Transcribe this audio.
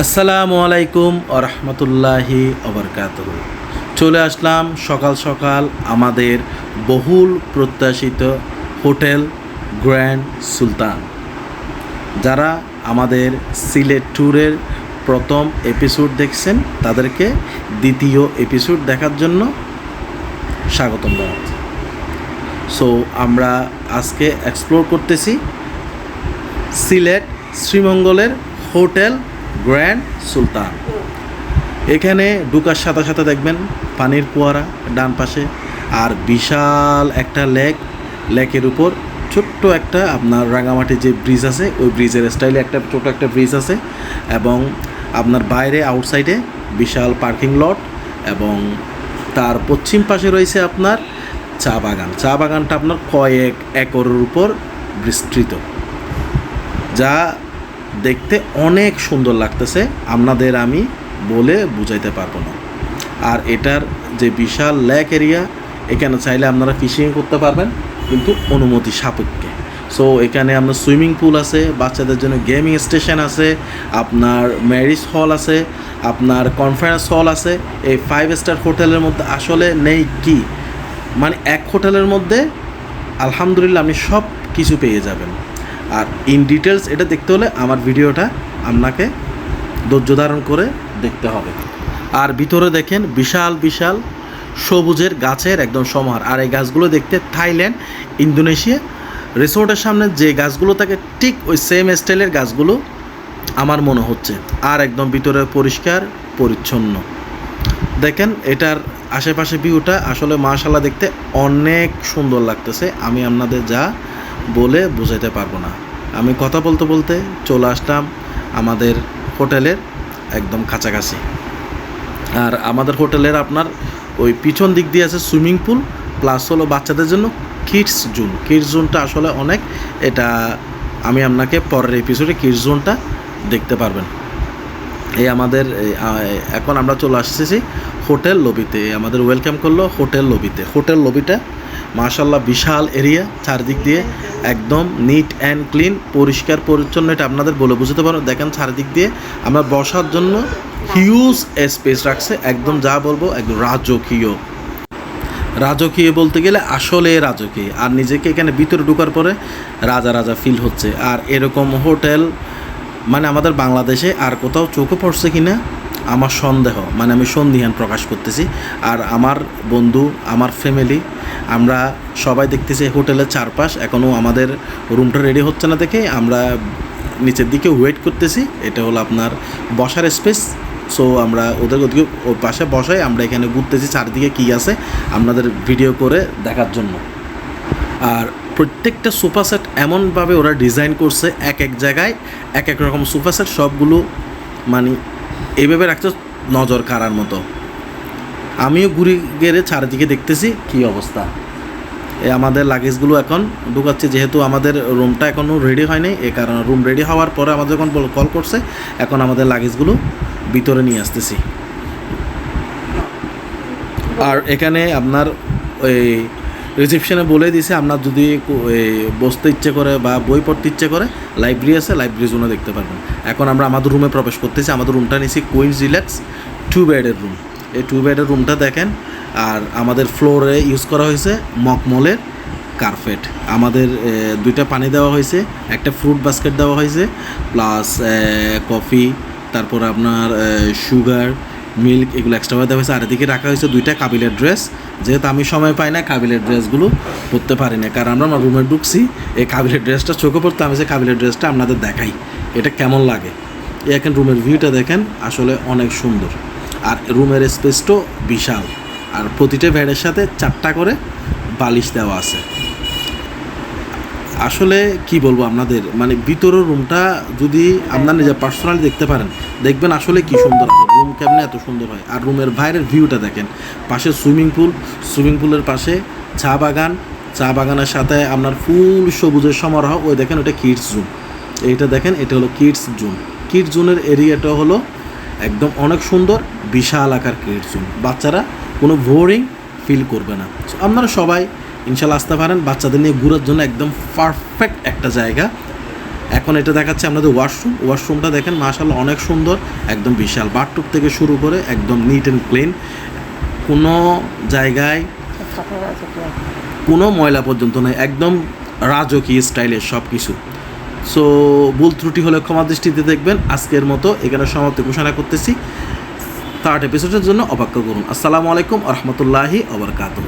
আসসালামু আলাইকুম রহমতুল্লাহি অবরকাত চলে আসলাম সকাল সকাল আমাদের বহুল প্রত্যাশিত হোটেল গ্র্যান্ড সুলতান। যারা আমাদের সিলেট ট্যুরের প্রথম এপিসোড দেখছেন, তাদেরকে দ্বিতীয় এপিসোড দেখার জন্য স্বাগতম জানাচ্ছি। সো আমরা আজকে এক্সপ্লোর করতেছি সিলেট শ্রীমঙ্গলের হোটেল গ্র্যান্ড সুলতান। এখানে ঢুকার সাথে সাথে দেখবেন পানির ফোয়ারা ডান পাশে, আর বিশাল একটা লেক। লেকের উপর ছোট্ট একটা আপনার রাঙামাটি যে ব্রিজ আছে, ওই ব্রিজের স্টাইলে একটা ছোট একটা ব্রিজ আছে এবং আপনার বাইরে আউটসাইডে বিশাল পার্কিং লট এবং তার পশ্চিম পাশে রয়েছে আপনার চা বাগান। চা বাগানটা আপনার কয়েক একরের উপর বিস্তৃত, যা দেখতে অনেক সুন্দর লাগতেছে। আপনাদের আমি বলে বুঝাইতে পারব না। আর এটার যে বিশাল ল্যাক এরিয়া, এখানে চাইলে আপনারা ফিশিং করতে পারবেন, কিন্তু অনুমতি সাপেক্ষে। সো এখানে আপনার সুইমিং পুল আছে, বাচ্চাদের জন্য গেমিং স্টেশন আছে, আপনার ম্যারিজ হল আছে, আপনার কনফারেন্স হল আছে। এই ফাইভ স্টার হোটেলের মধ্যে আসলে নেই কি? মানে এক হোটেলের মধ্যে আলহামদুলিল্লাহ আপনি সব কিছু পেয়ে যাবেন। আর ইন ডিটেলস এটা দেখতে হলে আমার ভিডিওটা আপনাকে ধৈর্য ধারণ করে দেখতে হবে। আর ভিতরে দেখেন বিশাল বিশাল সবুজের গাছের একদম সমাহার। আর এই গাছগুলো দেখতে থাইল্যান্ড, ইন্দোনেশিয়া রিসোর্টের সামনে যে গাছগুলো থাকে, ঠিক ওই সেম স্টাইলের গাছগুলো আমার মনে হচ্ছে। আর একদম ভিতরে পরিষ্কার, পরিচ্ছন্ন। দেখেন এটার আশেপাশে ভিউটা আসলে মাশাল্লাহ দেখতে অনেক সুন্দর লাগতেছে। আমি আপনাদের যা বলে বোঝাতে পারব না। আমি কথা বলতে বলতে চলে আসলাম আমাদের হোটেলের একদম কাছাকাছি। আর আমাদের হোটেলের আপনার ওই পিছন দিক দিয়ে আছে সুইমিং পুল, প্লাস হলো বাচ্চাদের জন্য কিডস জোন। কিডস জোনটা আসলে অনেক, এটা আমি আপনাকে পরের এপিসোডে কিডস জোনটা দেখতে পারবেন। এই আমাদের এখন আমরা চলে আসতেছি হোটেল লবিতে। আমাদের ওয়েলকাম করল হোটেল লবিতে। হোটেল লবিটা মাশাল্লাহ বিশাল এরিয়া চারদিক দিয়ে একদম নিট অ্যান্ড ক্লিন পরিষ্কার, পরিচ্ছন্ন, এটা আপনাদের বলে বুঝতে পারো। দেখেন চারদিক দিয়ে আমরা বসার জন্য হিউজ স্পেস রাখছে, একদম যা বলব, একদম রাজকীয়। রাজকীয় বলতে গেলে আসলে রাজকীয়, আর নিজেকে এখানে ভিতরে ঢোকার পরে রাজা রাজা ফিল হচ্ছে। আর এরকম হোটেল মানে আমাদের বাংলাদেশে আর কোথাও চোখে পড়ছে কি না আমার সন্দেহ মানে আমি সন্দিহান প্রকাশ করতেছি। আর আমার বন্ধু, আমার ফ্যামিলি আমরা সবাই দেখতেছি হোটেলের চারপাশ এখনও আমাদের রুমটা রেডি হচ্ছে না দেখে আমরা নিচের দিকে ওয়েট করতেছি। এটা হলো আপনার বসার স্পেস সো আমরা ওদের ওদিকে ওর পাশে বসাই, আমরা এখানে ঘুরতেছি, চারদিকে কী আছে আপনাদের ভিডিও করে দেখার জন্য। আর প্রত্যেকটা সোফা সেট এমনভাবে ওরা ডিজাইন করছে, এক এক জায়গায়, এক এক রকম সোফা সেট সবগুলো মানে এইভাবে রাখছে নজর কাড়ার মতো। আমিও ঘুরে গেলে চারিদিকে দেখতেছি কি অবস্থা। আমাদের লাগেজগুলো এখন ঢুকাচ্ছে, যেহেতু আমাদের রুমটা এখনও রেডি হয়নি এই কারণে রুম রেডি হওয়ার পরে আমাদের যখন কল করছে, এখন আমাদের লাগেজগুলো ভিতরে নিয়ে আসতেছি। আর এখানে আপনার ওই রিসেপশনে বলে দিছে আপনার যদি বসতে ইচ্ছে করে বা বই পড়তে ইচ্ছে করে, লাইব্রেরি আছে, লাইব্রেরি জোনে দেখতে পারবেন। এখন আমরা আমাদের রুমে প্রবেশ করতেছি, আমাদের রুমটা নিয়েছি কুইন্স রিল্যাক্স টু বেডের রুম এই টু বেডের রুমটা দেখেন, আর আমাদের ফ্লোরে ইউজ করা হয়েছে মকমলের কার্পেট। আমাদের দুইটা পানি দেওয়া হয়েছে, একটা ফ্রুট বাস্কেট দেওয়া হয়েছে প্লাস কফি তারপর আপনার সুগার মিল্ক এগুলো এক্সট্রাভাবে দেওয়া হয়েছে। আর এদিকে রাখা হয়েছে দুইটা কাবিলের ড্রেস যেহেতু আমি সময় পাই না কাবিলের ড্রেসগুলো পরতে পারি না। কারণ আমরা আমার রুমে ঢুকছি, এই কাবিলের ড্রেসটা চোখে পড়তে আমি যে কাবিলের ড্রেসটা আপনাদের দেখাই, এটা কেমন লাগে? এখন রুমের ভিউটা দেখেন, আসলে অনেক সুন্দর। আর রুমের স্পেসটাও বিশাল। আর প্রতিটা বেডের সাথে চারটা করে বালিশ দেওয়া আছে। আসলে কি বলব আপনাদের? মানে ভিতরের রুমটা যদি আপনার নিজের পার্সোনালি দেখতে পারেন, দেখবেন আসলে কি সুন্দর আছে রুম কেমনে এত সুন্দর হয়? আর রুমের বাইরের ভিউটা দেখেন। পাশে সুইমিং পুল সুইমিং পুলের পাশে চা বাগান। চা বাগানের সাথে আপনার ফুল সবুজের সমারোহ। ওই দেখেন ওটা কিডস জোন এইটা দেখেন, এটা হলো কিডস জোন কিডস জোনের এরিয়াটা হলো একদম অনেক সুন্দর, বিশাল আকার কিডস জোন বাচ্চারা কোনো বোরিং ফিল করবে না। আপনারা সবাই ইনশাল্লাহ আসতে পারেন। বাচ্চাদের নিয়ে ঘোরার জন্য একদম পারফেক্ট একটা জায়গা। এখন এটা দেখাচ্ছে আপনাদের ওয়াশরুম ওয়াশরুমটা দেখেন মাশাল্লাহ অনেক সুন্দর, একদম বিশাল। বাথটুব থেকে শুরু করে একদম নিট অ্যান্ড ক্লিন কোনো জায়গায় কোনো ময়লা পর্যন্ত নেই, একদম রাজকীয় স্টাইলের সব কিছু সো ভুল ত্রুটি হলে ক্ষমা দৃষ্টিতে দেখবেন। আজকের মতো এখানে সমাপ্তি ঘোষণা করতেছি। থার্ড এপিসোডের জন্য অপেক্ষা করুন। আসসালামু আলাইকুম রহমতুল্লাহি আবরকাতুহ